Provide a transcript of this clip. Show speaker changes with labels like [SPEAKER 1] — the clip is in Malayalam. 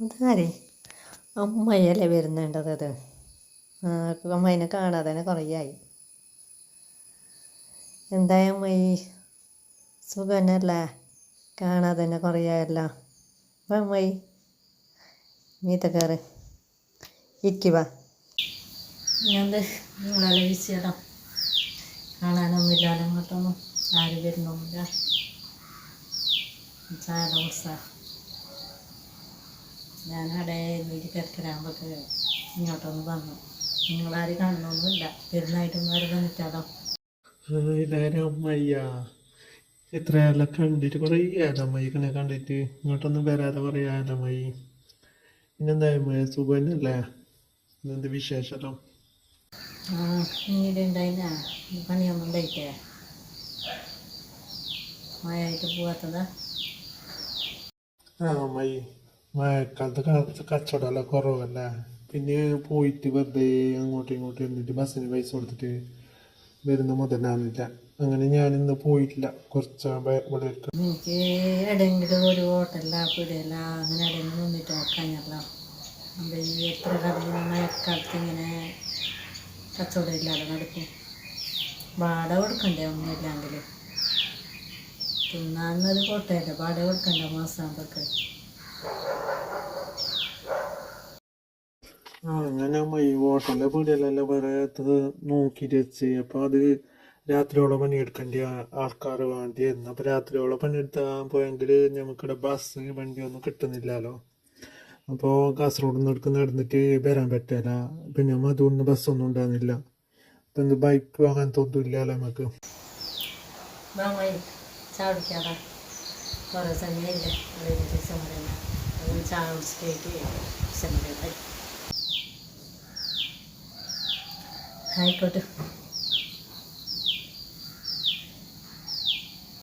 [SPEAKER 1] ഇതാരേ അമ്മയല്ലേ വരുന്നുണ്ടത് അത്? അമ്മേനെ കാണാതെ തന്നെ കുറേ ആയി. എന്തായ അമ്മയി സുഖം തന്നെയല്ലേ കാണാതെ തന്നെ കുറേ ആയല്ലോ. വാ അമ്മയി മീത്ത കയറി ഇരിക്കുക ഞാനെന്ത് നിങ്ങളെ വിസിയടാം കാണാനൊന്നും ഇല്ലാതെ അങ്ങോട്ടൊന്നും ആരും വരുന്നൊന്നുമില്ല. ചായ കുടിച്ച ഞാനവിടെ വീട്ടിൽ കിടക്കരാകുമ്പോഴേക്ക് ഇങ്ങോട്ടൊന്ന് വന്നു. നിങ്ങളാരും കാണണമെന്നില്ല പെരുന്നായിട്ടൊന്നും ആരും വന്നിട്ടാലോ
[SPEAKER 2] അമ്മയ്യ? എത്രയായാലും കണ്ടിട്ട്? കുറേ ആയാലും അമ്മയ്ക്കനെ കണ്ടിട്ട് ഇങ്ങോട്ടൊന്നും വരാതെ കുറേ ആയാലും അമ്മയി. പിന്നെന്താ അമ്മ സുഖം തന്നെയല്ലേ ഇന്നെന്ത്
[SPEAKER 1] ആ ഉണ്ടായിനാ പണിയൊന്നും ഉണ്ടായിട്ടേ മഴയായിട്ട് പോവാത്തതാ?
[SPEAKER 2] ആ അമ്മായി. മഴക്കാലത്ത് കാലത്ത് കച്ചവടമെല്ലാം കുറവല്ലേ? പിന്നെ പോയിട്ട് വെറുതെ അങ്ങോട്ടും ഇങ്ങോട്ടും എന്നിട്ട് ബസ്സിന് പൈസ കൊടുത്തിട്ട് വരുന്ന മുതലാകുന്നില്ല അങ്ങനെ ഞാൻ ഇന്ന് പോയിട്ടില്ല. കുറച്ച് ഇവിടെ
[SPEAKER 1] ഒരു ഹോട്ടലിലാ പിടിയല്ല അങ്ങനെ എവിടെയെങ്കിലും നിന്നിട്ട് നോക്കാഞ്ഞല്ലോ അപ്പം ഈ എത്ര കടയിൽ മഴക്കാലത്ത് ഇങ്ങനെ കച്ചവടം ഇല്ലാതെ നടക്കും. വാടക കൊടുക്കണ്ടേ ഒന്നുമില്ലെങ്കിൽ തിന്നാന്നൊരു കോട്ടയല്ലേ വാടക കൊടുക്കണ്ട മാസം
[SPEAKER 2] ആ അങ്ങനെ അമ്മായി ഹോട്ടലിലെ പീടിയെല്ലാം വേറെ അത് നോക്കിയിട്ട് വെച്ച്. അപ്പോൾ അത് രാത്രിയോളം പണിയെടുക്കേണ്ട ആൾക്കാർ വേണ്ടി എന്ന് അപ്പോൾ രാത്രിയോളം പണിയെടുത്താൽ പോയെങ്കിൽ നമുക്കിവിടെ ബസ് വണ്ടി ഒന്നും കിട്ടുന്നില്ലല്ലോ. അപ്പോൾ കാസർഗോഡ് നിന്ന് എടുക്കുന്ന നടന്നിട്ട് വരാൻ പറ്റില്ല പിന്നെ അതുകൊണ്ട് ബസ്സൊന്നും ഉണ്ടാകുന്നില്ല അപ്പം എന്ത് ബൈക്ക് വാങ്ങാൻ ഒന്നും ഇല്ലല്ലോ നമുക്ക്
[SPEAKER 1] ചാടിക്കാതെ ചായ കുടിച്ചിട്ട് സമയം ആയിക്കോട്ടെ